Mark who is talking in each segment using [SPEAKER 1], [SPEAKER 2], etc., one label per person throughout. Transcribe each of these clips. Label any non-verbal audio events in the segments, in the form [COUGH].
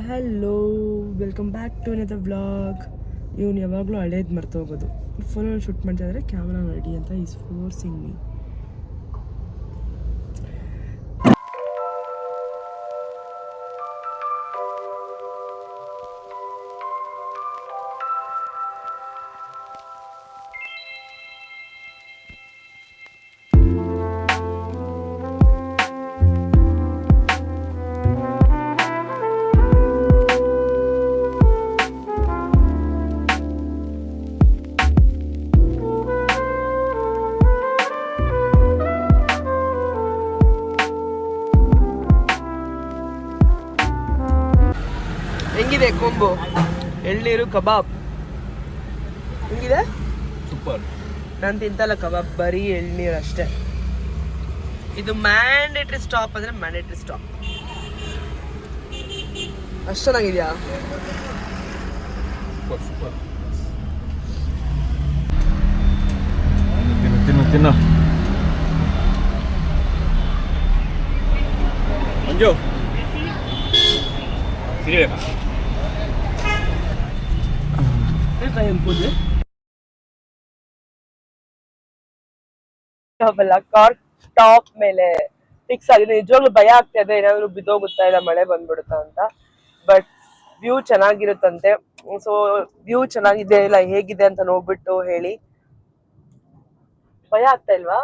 [SPEAKER 1] Hello welcome back to another vlog ಇವನು ಯಾವಾಗಲೂ ಹಳೇದು ಮರ್ತೋಗೋದು ಫೋನಲ್ಲಿ ಶೂಟ್ ಮಾಡ್ತಾ ಇದ್ದಾರೆ ಕ್ಯಾಮ್ರಾ ರೆಡಿ ಅಂತ ಈಸ್ ಫೋರ್ಸಿಂಗ್ ಮೀ ಕೊಂಬು. ಎಳ್ನೀರು ಕಬಾಬ್. ಹಿಂಗಿದೆ?
[SPEAKER 2] ಸೂಪರ್.
[SPEAKER 1] ನಾನು ತಿಂತಲ್ಲ ಕಬಾಬ್ ಬರೀ ಎಳ್ನೀರು ಅಷ್ಟೇ. ಇದು ಮ್ಯಾಂಡೇಟ್ರಿ ಸ್ಟಾಪ್ ಅಂದ್ರೆ ಮ್ಯಾಂಡೇಟ್ರಿ ಸ್ಟಾಪ್ ಅಷ್ಟು ಚೆನ್ನಾಗಿದೆಯಾ?
[SPEAKER 2] Super super. ತಿನ್ನು ಮಂಜು.
[SPEAKER 1] ತಿನ್ನು ಕಾರ್ ಟಾಪ್ ಮೇಲೆ ಫಿಕ್ಸ್ ಆಗಿದೆ ನಿಜವಾಗ್ಲೂ ಭಯ ಆಗ್ತಾ ಇದೆ ಏನಾದ್ರು ಬಿದ್ದೋಗುತ್ತಾ ಇಲ್ಲ ಮಳೆ ಬಂದ್ಬಿಡುತ್ತಾ ಅಂತ. ಬಟ್ ವ್ಯೂ ಚೆನ್ನಾಗಿರುತ್ತಂತೆ. ಸೊ ವ್ಯೂ ಚೆನ್ನಾಗಿದೆ ಇಲ್ಲ ಹೇಗಿದೆ ಅಂತ ನೋಡ್ಬಿಟ್ಟು ಹೇಳಿ. ಭಯ ಆಗ್ತಾ ಇಲ್ವಾ?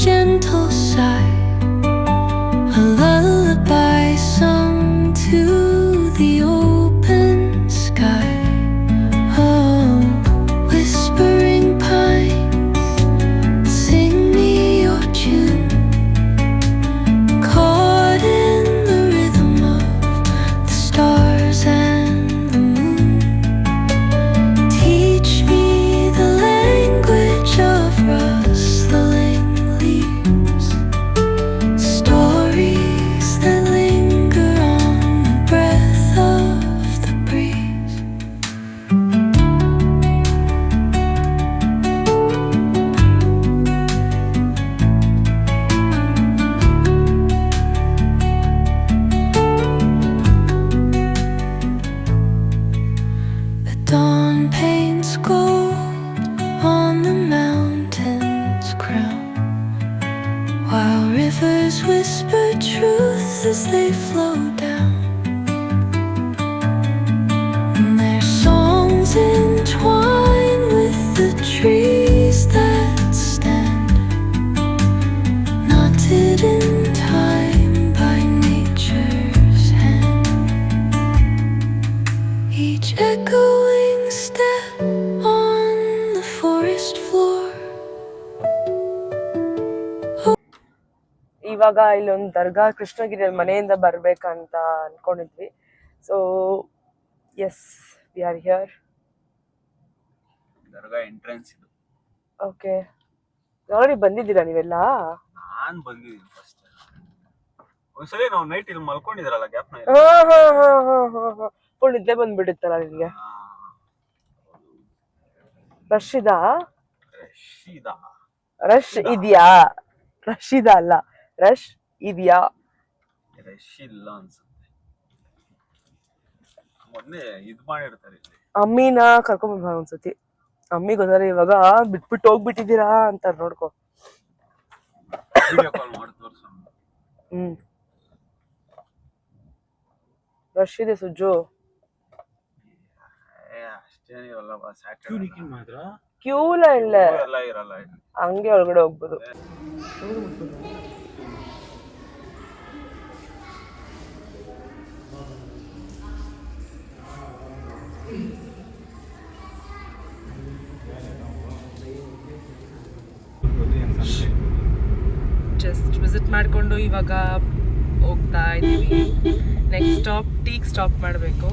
[SPEAKER 3] 真
[SPEAKER 1] ಇವಾಗ ಇಲ್ಲೊಂದು ದರ್ಗಾ ಕೃಷ್ಣಗಿರಿಯಲ್ಲಿ ಮನೆಯಿಂದ ಬರ್ಬೇಕಂತ ಅನ್ಕೊಂಡಿದ್ವಿ. So yes we are here
[SPEAKER 2] dargah entrance ಇದು.
[SPEAKER 1] ಓಕೆ ನೋಡಿ ಬಂದಿದ್ದೀರಾ ನೀವೆಲ್ಲ?
[SPEAKER 2] ನಾನು ಬಂದಿದ್ದೀನಿ ಫಸ್ಟ್ ಒಂದ್ಸಲಿ ನಾವು ನೈಟ್ ಇಲ್ಲಿ ಮಲ್ಕೊಂಡಿದ್ರಲ್ಲ ಗ್ಯಾಪ್
[SPEAKER 1] ಹಾ ಫುಲ್ ನಿದ್ದೆ ಬಂದ್ಬಿಡುತ್ತಲ್ಲ ನಿಮಗೆ? ರಶ್ ಇದಾ ರಶ್ ಇದೆಯಾ? ರಶ್ ಇದಾ ಅಲ್ಲ. ರಶ್ ಇದೆಯಾ
[SPEAKER 2] ರಶ್ ಇಲ್ಲ ಅನ್ಸುತ್ತೆ. ಮೊನ್ನೆ ಇದು ಮಾಡಿರ್ತಾರೆ ಇಲ್ಲಿ.
[SPEAKER 1] ಅಮ್ಮಿನ ಕರ್ಕೊಂಡ್ ಒಂದ್ಸತಿ. ಅಮ್ಮಿ ಗೊತ್ತಾರ ಇವಾಗ ಬಿಟ್ಬಿಟ್ಟು ಹೋಗ್ಬಿಟ್ಟಿದ್ದೀರಾ ಅಂತ ನೋಡ್ಕೊ.
[SPEAKER 2] ವಿಡಿಯೋ ಕಾಲ್ ಮಾಡಿ
[SPEAKER 1] ಹ್ಮ್. ರಶ್ ಇದೆ ಸುಜ್ಜು.
[SPEAKER 2] ಏ ಸ್ಯಾಟರ್ಡೆ
[SPEAKER 4] ಮಾತ್ರ
[SPEAKER 1] ಕ್ಯೂಲ ಇಲ್ಲ
[SPEAKER 2] ಎಲ್ಲ ಇರಲ್ಲ
[SPEAKER 1] ಹಂಗೆ ಒಳಗಡೆ ಹೋಗ್ಬೋದು. ಜಸ್ಟ್ ವಿಸಿಟ್ ಮಾಡಿಕೊಂಡು ಇವಾಗ ಹೋಗ್ತಾ ಇದ್ದೀವಿ. ನೆಕ್ಸ್ಟ್ ಸ್ಟಾಪ್ ಟೀಕ್ ಸ್ಟಾಪ್ ಮಾಡಬೇಕು.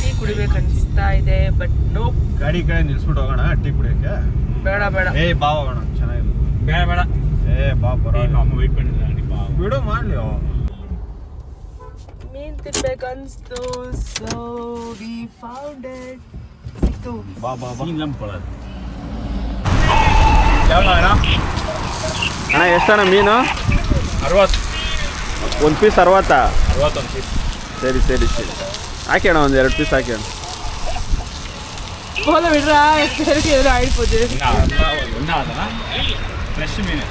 [SPEAKER 1] ಟೀ ಕುಡಿಬೇಕು ಅನಿಸ್ತಾ ಇದೆ ಬಟ್ ನೋ
[SPEAKER 2] ಗಾಡಿ ಕಡೆ ನಿಲ್ಸ್ಬಿಟ್ಟು ಹೋಗೋಣ ಟೀ ಕುಡಿಯೋಕ್ಕೆ?
[SPEAKER 1] ಬೇಡ ಬೇಡ.
[SPEAKER 2] ಏ ಬಾ ಹೋಗೋಣ ಚೆನ್ನಾಗಿಲ್ಲ
[SPEAKER 4] ಬೇಡ ಬೇಡ.
[SPEAKER 2] ಏ ಬಾ ಬರೋ
[SPEAKER 4] ನಮ್ಮ ವೆಯ್ಟ್ ಮಾಡಿಲ್ಲ ಬಾ.
[SPEAKER 2] ಬಿಡು ಮಾಡಲಿ.
[SPEAKER 1] ಮೀನ್ ತಿನ್ಬೇಕು ಅನಿಸ್ತು ಸೊ ವಿ ಫೌಂಡ್ ಇಟ್ ಸಿಕ್ತು.
[SPEAKER 2] ಬಾ ಬಾ ಬಾ.
[SPEAKER 4] ಇಲ್ಲ ಕೊಡೋದು.
[SPEAKER 2] ಯಾವ ಅಣ್ಣ ಎಷ್ಟಣ್ಣ ಮೀನು
[SPEAKER 4] ಅರವತ್ತು
[SPEAKER 2] ಒಂದು ಪೀಸ್ ಅರವತ್ತಾ
[SPEAKER 4] ಅರವತ್ತೊಂದು ಪೀಸ್
[SPEAKER 2] ಸರಿ ಸರಿ ಸರಿ ಹಾಕಿ ಅಣ್ಣ ಒಂದು ಎರಡು ಪೀಸ್ ಹಾಕಿ ಅಣ್ಣ
[SPEAKER 1] ಹೋದ ಬಿಡ್ರಾ
[SPEAKER 4] ಆಯ್ತು ಫ್ರೆಶ್ ಮೀನು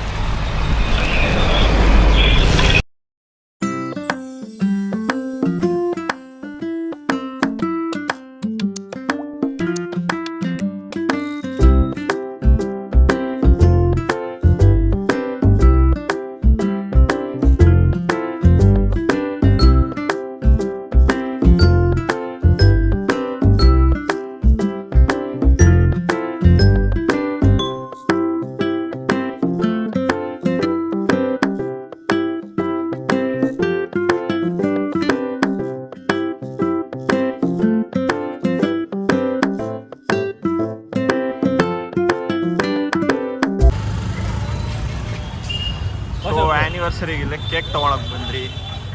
[SPEAKER 2] ಸೊ ಆ್ಯನಿವರ್ಸರಿಗೆ ಇಲ್ಲ ಕೇಕ್ ತೊಗೊಳಕ್ ಬಂದ್ರಿ.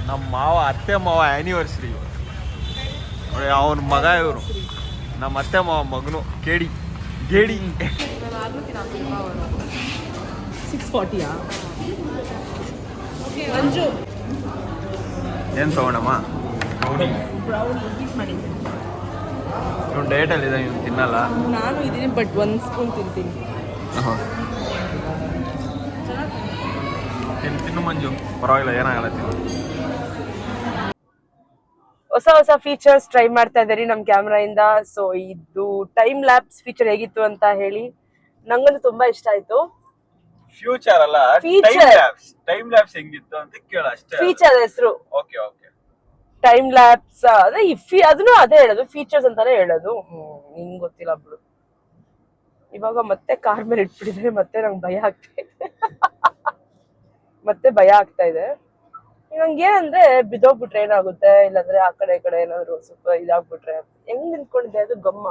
[SPEAKER 2] ನಮ್ಮ ಮಾವ ಅತ್ತೆ ಮಾವ ಆ್ಯನಿವರ್ಸರಿ ನೋಡಿ ಅವನ ಮಗ ಇವರು. ನಮ್ಮ ಅತ್ತೆ ಮಾವ ಮಗನು ಕೇಡಿ ಗೇಡಿ.
[SPEAKER 1] ಸಿಕ್ಸ್ ಫಾರ್ಟಿಯಾ ಮಂಜು
[SPEAKER 2] ಏನು ತಗೊಂಡಮ್ಮ ಇವ್ನು ಇವ್ನು ತಿನ್ನಲ್ಲ.
[SPEAKER 1] ನಾನು ಇದೀನಿ ಬಟ್ ಒಂದು ಸ್ಪೂನ್ ತಿಂತೀನಿ.
[SPEAKER 2] ತಿನ್ನು ತಿನ್ನು ಮಂಜು. ಪರವಾಗಿಲ್ಲ ಏನಾಗಲ್ಲ ತಿನ್ನು.
[SPEAKER 1] ಹೊಸ ಹೊಸ ಫೀಚರ್ಸ್ ಟ್ರೈ ಮಾಡ್ತಾ ಇದ್ದೀರಿ ನಮ್ಮ ಕ್ಯಾಮ್ರಾ ಇಂದ. ಸೊ ಇದು ಟೈಮ್ ಲ್ಯಾಬ್ಸ್ ಫೀಚರ್ ಹೇಗಿತ್ತು ಅಂತ ಹೇಳಿ ನಂಗಂತೂ ತುಂಬಾ ಇಷ್ಟ ಆಯ್ತು.
[SPEAKER 2] ಫ್ಯೂಚರ್ ಅಲ್ಲ
[SPEAKER 1] Feature.
[SPEAKER 2] Time lapse time lapse ಹೆಂಗಿತ್ತು ಅಂತ ಕೇಳ ಅಷ್ಟೇ
[SPEAKER 1] ಫೀಚರ್ ಹೆಸರು.
[SPEAKER 2] ಓಕೆ ಓಕೆ
[SPEAKER 1] ಟೈಮ್ ಲ್ಯಾಬ್ಸ್ ಅದೇ ಈ ಫೀ ಅದನ್ನು ಅದೇ ಹೇಳೋದು ಫೀಚರ್ಸ್ ಅಂತಾನೆ ಹೇಳೋದು. ಹ್ಮ್ ನಿಂಗ್ ಗೊತ್ತಿಲ್ಲ ಬಿಡು. ಇವಾಗ ಮತ್ತೆ ಕಾರ್ ಮೇಲೆ ಇಟ್ಬಿಟ್ಟಿದ್ರೆ ಮತ್ತೆ ನಂಗೆ ಭಯ ಆಗ್ತಾ ಇದೆ. [LAUGHS] ಮತ್ತೆ ಭಯ ಆಗ್ತಾ ಇದೆ. ನಂಗೆ ಏನಂದ್ರೆ ಬಿದ್ದೋಗ್ಬಿಟ್ರೆ ಏನಾಗುತ್ತೆ? ಇಲ್ಲಾಂದ್ರೆ ಆ ಕಡೆ ಈ ಕಡೆ ಏನಾದ್ರು ಸ್ವಲ್ಪ ಇದಾಗ್ಬಿಟ್ರೆ ಹೆಂಗ್ ನಿಂತ್ಕೊಂಡಿದೆ ಅದು ಗಮ್ಮ.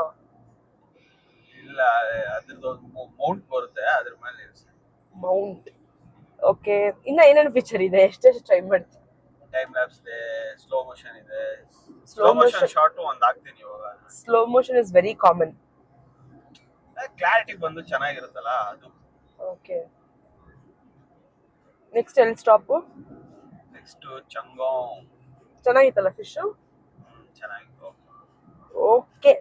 [SPEAKER 2] ಇಲ್ಲ ಅದ್ರದ್ದು ಮೌಂಟ್ ಬರುತ್ತೆ ಅದ್ರ ಮೇಲೆ
[SPEAKER 1] ಮೌಂಟ್ ಓಕೆ ಇನ್ನ ಏನೇನು ಫೀಚರ್ ಇದೆ? ಎಷ್ಟೆಷ್ಟು ಟ್ರೈ ಮಾಡ್ತೀನಿ
[SPEAKER 2] ಟೈಮ್ ಲ್ಯಾಪ್ಸ್ ಇದೆ ಸ್ಲೋ ಮೋಷನ್ ಇದೆ. Slow motion. ಶಾರ್ಟ್ ಒಂದ್ ಹಾಕ್ತೀನಿ ಇವಾಗ.
[SPEAKER 1] Slow motion is very common
[SPEAKER 2] clarity ಬಂದು ಚೆನ್ನಾಗಿರುತ್ತಲ್ಲ ಅದು.
[SPEAKER 1] ಓಕೆ ನೆಕ್ಸ್ಟ್ ಎಲ್ಲಿ ಸ್ಟಾಪು
[SPEAKER 2] ನೆಕ್ಸ್ಟ್ ಚಂಗೋಂಗ್
[SPEAKER 1] ಚೆನ್ನಾಗಿತ್ತಲ್ಲ ಫಿಶು
[SPEAKER 2] ಚೆನ್ನಾಗಿತ್ತು.
[SPEAKER 1] ಓಕೆ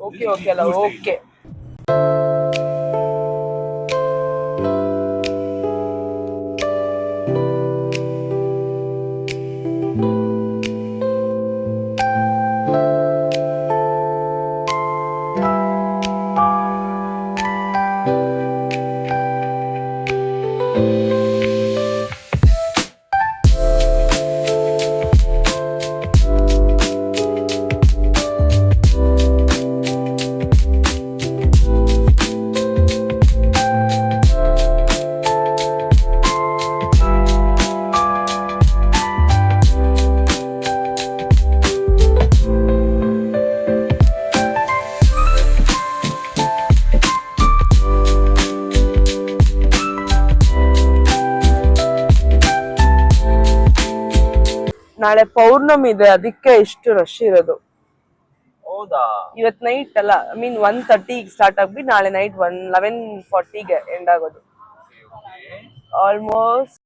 [SPEAKER 1] ಓಕೆ ಓಕೆ ಅಲ್ಲ ಓಕೆ ನಾಳೆ ಪೌರ್ಣಮಿ ಇದೆ ಅದಕ್ಕೆ ಇಷ್ಟು ರಶ್ ಇರೋದು.
[SPEAKER 2] ಹೌದಾ?
[SPEAKER 1] ಇವತ್ ನೈಟ್ ಅಲ್ಲ I mean one thirty start ಆಗ್ಬಿಟ್ಟು ನಾಳೆ ನೈಟ್ ಒನ್ ಲೆವೆನ್ ಫಾರ್ಟಿಗೆ ಎಂಡ್ ಆಗೋದು. ಆಲ್ಮೋಸ್ಟ್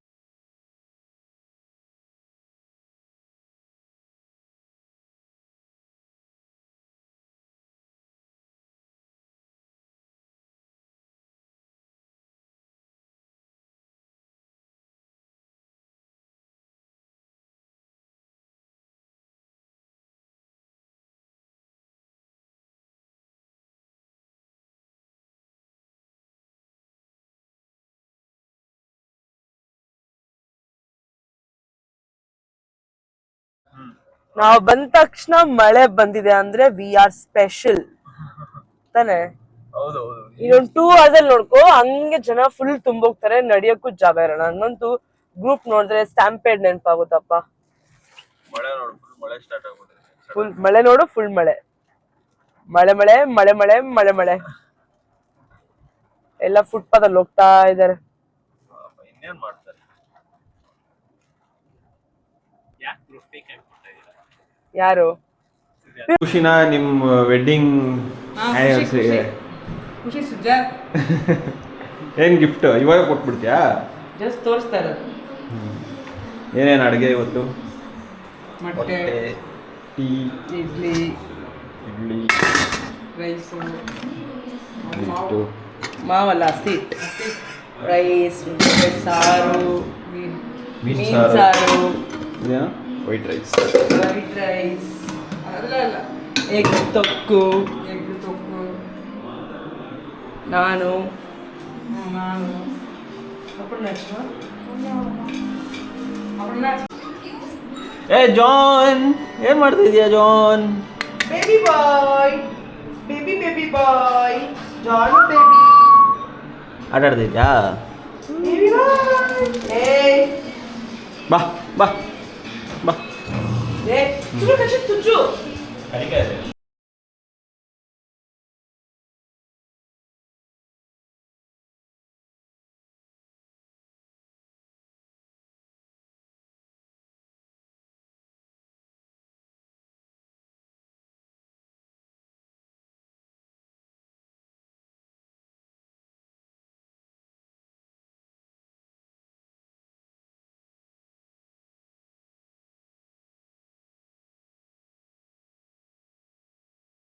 [SPEAKER 1] ನಾವು ಬಂದ ತಕ್ಷಣ ಮಳೆ ಬಂದಿದೆ ಅಂದ್ರೆ ವಿ ಆರ್ ಸ್ಪೆಷಲ್ ತಾನೆ? ಇನ್ನೊಂದು ಟೂ ಅವರ್ಸ್ ಅಲ್ಲಿ ನೋಡ್ಕೋ ಹಂಗೆ ಜನ ಫುಲ್ ತುಂಬೋಗ್ತಾರೆ ನಡಿಯಕ್ಕೂ ಜಾಗ ಇರೋಣ ಹಂಗಂತೂ ಗ್ರೂಪ್ ನೋಡಿದ್ರೆ ಸ್ಟ್ಯಾಂಪೇಡ್ ನೆನಪಾಗುತ್ತಪ್ಪ
[SPEAKER 2] ಮಳೆ ನೋಡು ಫುಲ್ ಮಳೆ ಸ್ಟಾರ್ಟ್ ಆಗ್ಬಿಟ್ಟಿದೆ.
[SPEAKER 1] ಫುಲ್ ಮಳೆ ನೋಡು ಫುಲ್ ಮಳೆ. ಮಳೆ ಮಳೆ ಮಳೆ ಮಳೆ ಮಳೆ ಮಳೆ. ಎಲ್ಲ ಫುಟ್ಪಾತ್ ಅಲ್ಲಿ ಹೋಗ್ತಾ ಇದಾರೆ ಯಾರು?
[SPEAKER 2] ಖುಷಿನ ನಿಮ್ಮ ವೆಡ್ಡಿಂಗ್
[SPEAKER 1] ಖುಷಿ ಸುಜಾ.
[SPEAKER 2] ಏನ್ ಗಿಫ್ಟ್ ಇವಾಗ ಕೊಟ್ಬಿಡ್ತೀಯಾ?
[SPEAKER 1] ಜಸ್ಟ್ ತೋರಿಸ್ತಾ ಇರೋದು.
[SPEAKER 2] ಏನೇನು ಅಡುಗೆ ಇವತ್ತು?
[SPEAKER 1] ಮೊಟ್ಟೆ
[SPEAKER 2] ಟೀ.
[SPEAKER 1] ಇಡ್ಲಿ
[SPEAKER 2] ಇಡ್ಲಿ.
[SPEAKER 1] ರೈಸು
[SPEAKER 2] ಇಷ್ಟು
[SPEAKER 1] ಮಾವಲ್ಲ ಸೀಟ್ ರೈಸ್ ಸಾರು
[SPEAKER 2] ಮೀನು
[SPEAKER 1] ಮೀನ್
[SPEAKER 2] ಸಾರು. ವೈಟ್ ರೈಸ್
[SPEAKER 1] ವೈಟ್ ರೈಸ್ ಅಲ್ಲ ಅಲ್ಲ. ಎಗ್ ತೊಕ್ಕು. ಎಗ್ ತೊಕ್ಕು. ನಾನು. ನಾನು.
[SPEAKER 2] ಏ ಜಾನ್. ಏನ್ ಮಾಡ್ತಿದ್ಯಾ John?
[SPEAKER 1] Baby boy baby baby boy John baby
[SPEAKER 2] ಆಟ ಆಡ್ತಿದ್ಯಾ
[SPEAKER 1] ಬೇಬಿ ಬಾಯ್ ಏಯ್
[SPEAKER 2] ಬಾ ಬಾ ಬಾ
[SPEAKER 1] ಏ ಸುಜು ಕಚ್ಚು ಸುಜು
[SPEAKER 4] ಕಡಿಕೆ ಇದೆ